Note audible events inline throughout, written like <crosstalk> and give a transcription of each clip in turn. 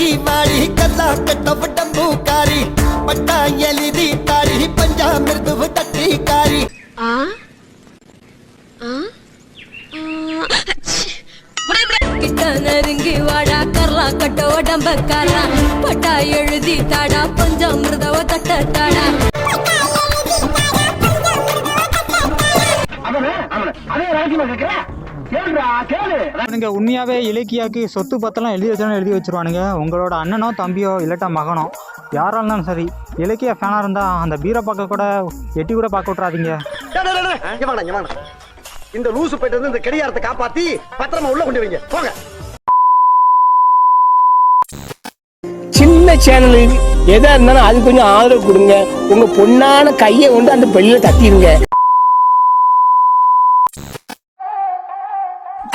நெருங்கி வாடி கல்லா கட்ட உடம்பு காரி பட்டா எழுதி தாரி பஞ்சாமிர்து தட்டி காரி. கிட்ட நெருங்கி வாடா கர்லா கட்ட உடம்பக்காரா பட்டா எழுதி தாடா பஞ்சாமிர்தவ தட்ட தாடா. நீங்க உண்மையாவே இலக்கியாக்கு சொத்து பத்தெல்லாம் எழுதி வச்சாலும் எழுதி வச்சிருவானுங்க. உங்களோட அண்ணனோ தம்பியோ இல்லாட்டா மகனோ யாரா இருந்தாலும் சரி இலக்கிய ஃபேனா இருந்தா அந்த பீரை பார்க்க கூட எட்டி கூட பார்க்க விட்றாதீங்க. இந்த லூசு போயிட்டு வந்து இந்த கடிகாரத்தை காப்பாத்தி பத்திரமா உள்ள கொண்டு வைங்க. போங்க. சின்ன சேனல் எதா இருந்தாலும் அது கொஞ்சம் ஆதரவு கொடுங்க. உங்க பொண்ணான கையை கொண்டு அந்த பெல்லில தட்டிடுங்க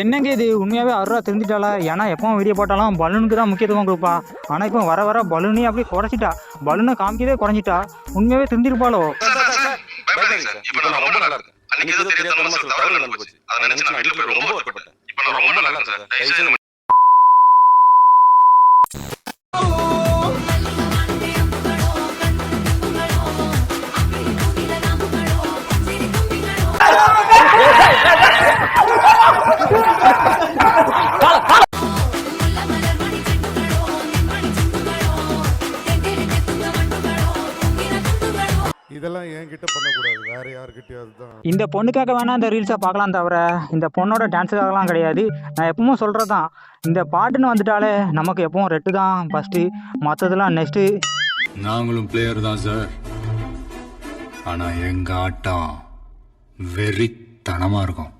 என்னங்க இது? உண்மையாவே அருவா தெரிஞ்சிட்டாளா ஏன்னா எப்போ வீடியோ போட்டாலும் பலூனுக்கு தான் முக்கியத்துவம் கொடுப்பா. ஆனால் இப்போ வர வர பலூனே அப்படியே குறைச்சிட்டா. பலூனை காமிக்கதே குறைஞ்சிட்டா. உண்மையாவே தெரிஞ்சிருப்பாளோ ரொம்ப நல்லா இதெல்லாம் என்கிட்ட பண்ணக்கூடாது. வேற யாருக்கிட்டயாவது தான். இந்த பொண்ணுக்காக வேணா இந்த ரீல்ஸை பார்க்கலாம் தவிர இந்த பொண்ணோட டான்ஸுக்காகலாம் கிடையாது. நான் எப்பவும் சொல்கிறது தான் இந்த பாட்டுன்னு வந்துட்டாலே நமக்கு எப்பவும் ரெட்டு தான் ஃபஸ்ட்டு மற்றதெல்லாம் நெக்ஸ்ட்டு நாங்களும் பிளேயர் தான் சார் ஆனா எங்க ஆட்டம் வெறித்தனமா இருக்கும்.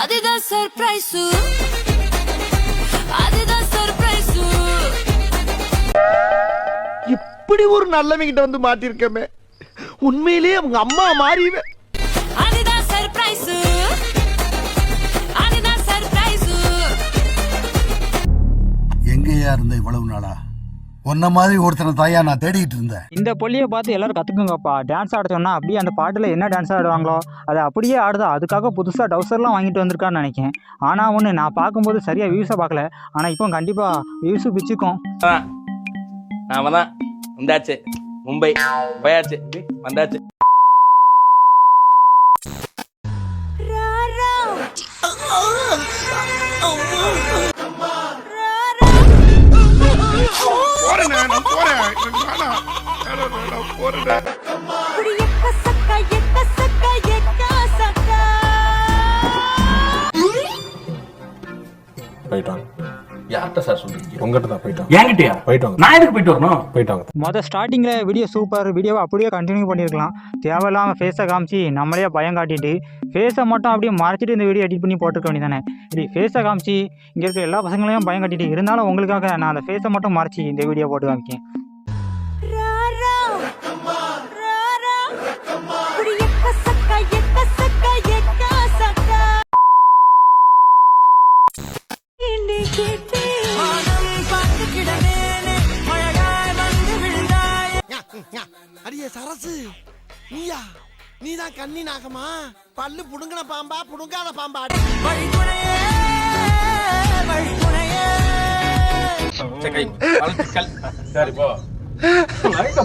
அதுதான் சர்ப்ரைஸ் அதுதான் சர்ப்ரைஸ் இப்படி ஒரு நல்லவங்கிட்ட வந்து மாட்டிருக்கமே. உண்மையிலேயே அவங்க அம்மா மாறிவே. அதுதான் சர்ப்ரைஸ் அதுதான் சர்ப்ரைஸ் எங்கேயா இருந்த இவ்வளவு நாளா? உன்ன மாதிரி ஒருத்தனை தாயா நான் தேடிட்டு இருந்தேன். இந்த பொல்லியை பார்த்து எல்லாரும் கற்றுக்குங்கப்பா டான்ஸ் ஆட சொன்னா அப்படியே அந்த பாட்டில் என்ன டான்ஸ் ஆடுவாங்களோ அதை அப்படியே ஆடுதா அதுக்காக புதுசாக டவுசர்லாம் வாங்கிட்டு வந்திருக்கான்னு நினைக்கிறேன். ஆனால் ஒன்று நான் பார்க்கும்போது சரியாக வியூஸை பார்க்கல. ஆனால் இப்போ கண்டிப்பாக வியூஸு பிச்சுக்கும். நாம தான் வந்தாச்சு. மும்பை போயாச்சு. வந்தாச்சு. போயிட்டாங்க யார்கிட்ட சார் சொல்றீங்க உங்ககிட்ட தான் போயிட்டாங்க என்கிட்டயா? போயிட்டாங்க நான் எதுக்கு போயிட்டு வரணும்? போயிட்டாங்க மொதல் ஸ்டார்டிங்கில் வீடியோ சூப்பர் வீடியோவை அப்படியே கண்டினியூ பண்ணியிருக்கலாம் தேவையில்லாமல் ஃபேஸை காமிச்சு நம்மளே பயம் காட்டிட்டு ஃபேஸை மட்டும் அப்படியே மறைச்சிட்டு இந்த வீடியோ எடிட் பண்ணி போட்டுருக்க வேண்டியதானே இப்படி ஃபேஸை காமிச்சு இங்கே இருக்க எல்லா பசங்களையும் பயம் காட்டிட்டு இருந்தாலும் உங்களுக்காக நான் அந்த ஃபேஸை மட்டும் மறைச்சி இந்த வீடியோ போட்டு காமிக்கேன். அடியே சரசு. நீயா? நீதான் கண்ணி நாகமா? பல்லு புடுங்கின பாம்பா புடுங்காத பாம்பா. சரி போ.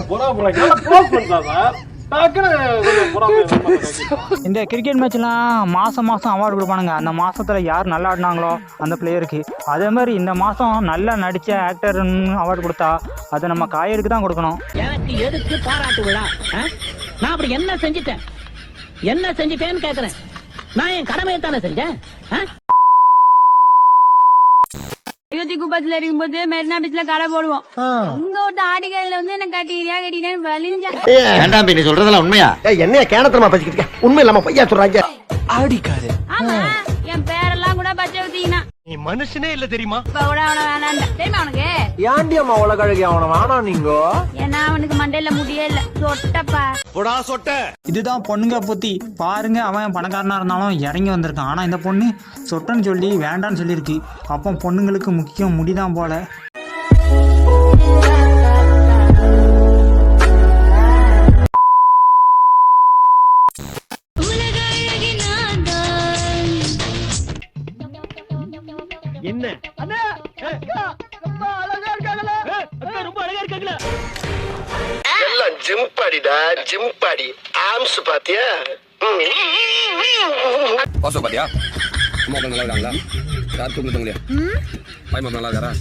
புறா <laughs> புறா சார்? புறா <laughs> இந்த கிரிக்கெட் மேட்ச்லாம் மாதம் மாதம் அவார்டு கொடுப்பானுங்க. அந்த மாதத்தில் யார் நல்லா ஆடினாங்களோ அந்த பிளேயருக்கு அதே மாதிரி இந்த மாதம் நல்லா நடித்த ஆக்டர்னு அவார்டு கொடுத்தா அதை நம்ம காயருக்கு தான் கொடுக்கணும். எனக்கு எதுக்கு பாராட்டு விழா? நான் அப்படி என்ன செஞ்சிட்டேன்? என்ன செஞ்சிட்டேன்னு கேக்குறேன். நான் என் கடமையை தானே செஞ்சேன் இருபத்தி குப்பத்துல இருக்கும்போது மெரினா பீச்ல கடை போடுவோம். இங்க ஒரு ஆடிகளில் வந்து என்ன கட்டிக்கிறியா கட்டிக்கிறேன்னு வலிஞ்சேன் வேண்டாம் நீ சொல்றதெல்லாம் உண்மையா? என்னைய கேனத்தனமா பேசிக்கிட்டு? உண்மை இல்லாம பையா சொல்றாங்க? ஆமா. நீ மனுஷனே இல்ல தெரியுமா? தெரியுமா அவனுக்கு ஏன்டி அம்மா உலக அழகி அவன வேணா நீங்க? ஏன்னா அவனுக்கு மண்டையில முடியே இல்ல. சொட்டப்பா. போடா சொட்ட. இதுதான் பொண்ணுங்க புத்தி. பாருங்க அவன் பணக்காரனா இருந்தாலும் இறங்கி வந்திருக்கான். ஆனா இந்த பொண்ணு சொட்டன்னு சொல்லி வேண்டான்னு சொல்லியிருக்கு. அப்போ பொண்ணுங்களுக்கு முக்கியம் முடிதான் போல. ஜிம் பாடிடா ஜிம் பாடி ஆம்ஸ் பாத்தியா பாசோ பாத்தியா? அம்மா அப்பா நல்லா இருக்காங்களா? யார் தூங்குதுங்களா பாய் மாமா நல்லா இருக்காரா?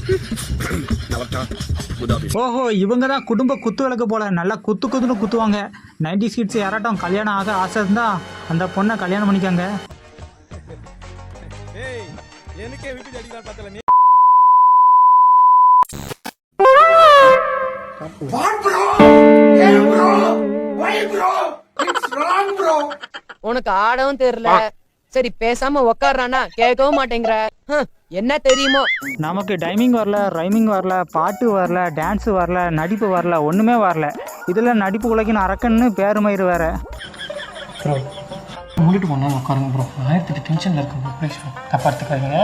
ஓஹோ இவங்க தான் குடும்ப குத்து விளக்கு போல. நல்லா குத்து குத்துன்னு குத்துவாங்க. நைன்டி கிட்ஸ் யாராட்டும் கல்யாணம் ஆக ஆசை இருந்தா அந்த பொண்ணை கல்யாணம் பண்ணிக்கோங்க. உனக்கு ஆடவும் தெரியல. சரி பேசாம உக்காடுறானா கேட்கவும் மாட்டேங்கிற. என்ன தெரியுமோ? நமக்கு டைமிங் வரல ரைமிங் வரல பாட்டு வரல டான்ஸ் வரல நடிப்பு வரல ஒன்றுமே வரல. இதில் நடிப்பு உலகின் அரக்கன்னு பேர் மயிறு வேற. ப்ரோ மூடிட்டு போனா உட்காருங்க ப்ரோ ஆயிரத்தி டென்ஷன்ல இருக்கு ப்ரோ ப்ளீஸ் தப்பா எடுத்துக்காதீங்க.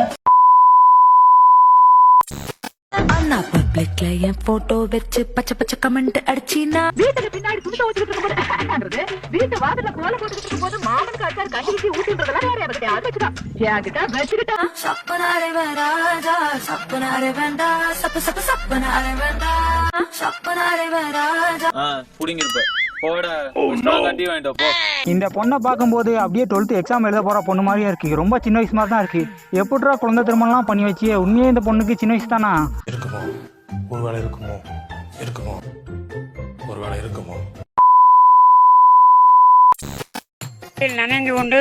பப்ளிக்ல என் போட்டோ வச்சு பச்சை பச்சை கமெண்ட் அடிச்சினா வீட்டுக்கு பின்னாடி துணி துவச்சிட்டு இருக்கும்போது வீட்டு வாசல்ல கோல போட்டுட்டு இருக்கும்போது மாமனுக்கு அச்சார் கஞ்சி வச்சு ஊட்டுன்றதெல்லாம் வேற யாருக்கு அது வச்சுதான். என்கிட்ட வச்சுக்கிட்டா. சப்பனாரே வேண்டாஜா சப்பனாரே வேண்டா சப்பு சப்பு சப்பனாரே வேண்டா. சப்பனாரே வேண்டாஜா இந்த பொண்ணை பார்க்கும்போது அப்படியே டுவெல்த்து எக்ஸாம் எழுத போகிற பொண்ணு மாதிரியே இருக்கு. ரொம்ப சின்ன வயசு மாதிரி தான் இருக்கு. எப்படிடா குழந்தை திருமணம்லாம் பண்ணி வச்சியே? உண்மையே இந்த பொண்ணுக்கு சின்ன வயசு தானா? இருக்குமோ? ஒருவேளை இருக்குமோ? இருக்குமோ? ஒருவேளை இருக்குமோ? நனைந்து கொண்டு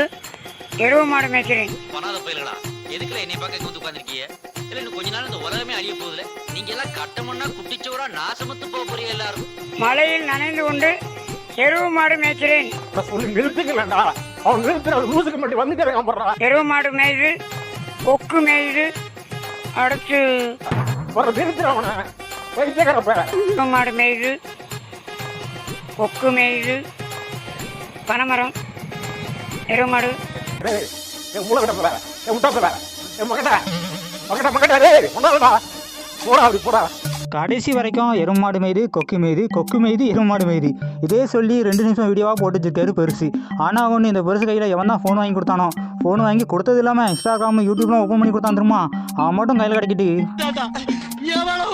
எருவு மாடு மேய்க்கிறேன். பண்ணாத போயிலடா எதுக்குல என்னை பார்க்க கூத்து உட்காந்துருக்கீங்க இல்ல இன்னும் கொஞ்ச நாள் இந்த உலகமே அழிய போகுதுல. நீங்க எல்லாம் கட்டமண்ணா குட்டிச்சோரா நாசமத்து போக போறீங்க எல்லாரும். மலையில் நனைந்து கொண்டு எருவு மாடு மேய்க்கிறேன். சொல்லி நிறுத்துக்கலடா அவன் நிறுத்துற லூசுக்கு மட்டும் வந்துட்டு எருவு மாடு மேயுது. கொக்கு மேயுது. அடுத்து ஒரு நிறுத்துற அவனை வைத்தியக்கார பேர மாடு மேயுது கொக்கு மேயுது பனைமரம் எருவு மாடு டேய் என் மூளை கிட்ட பேர என் முட்டா பேர என் மகட்ட மகட்ட மகட்ட டேய் உண்டாடா போடா அப்படி போடா. கடைசி வரைக்கும் எருமாடு மீது கொக்கு மீது கொக்கு மீது எருமாடு மீது இதே சொல்லி ரெண்டு நிமிஷம் வீடியோவாக போட்டு வச்சிருக்காரு பெருசு. ஆனால் ஒன்று இந்த பெருசு கையில் எவன் தான் ஃபோன் வாங்கி கொடுத்தானோ? ஃபோன் வாங்கி கொடுத்தது இல்லாமல் இன்ஸ்டாகிராம் யூடியூப்லாம் ஓப்பன் பண்ணி கொடுத்தான் தெரியுமா? அவன் மட்டும் கையில் கிடைக்கிட்டு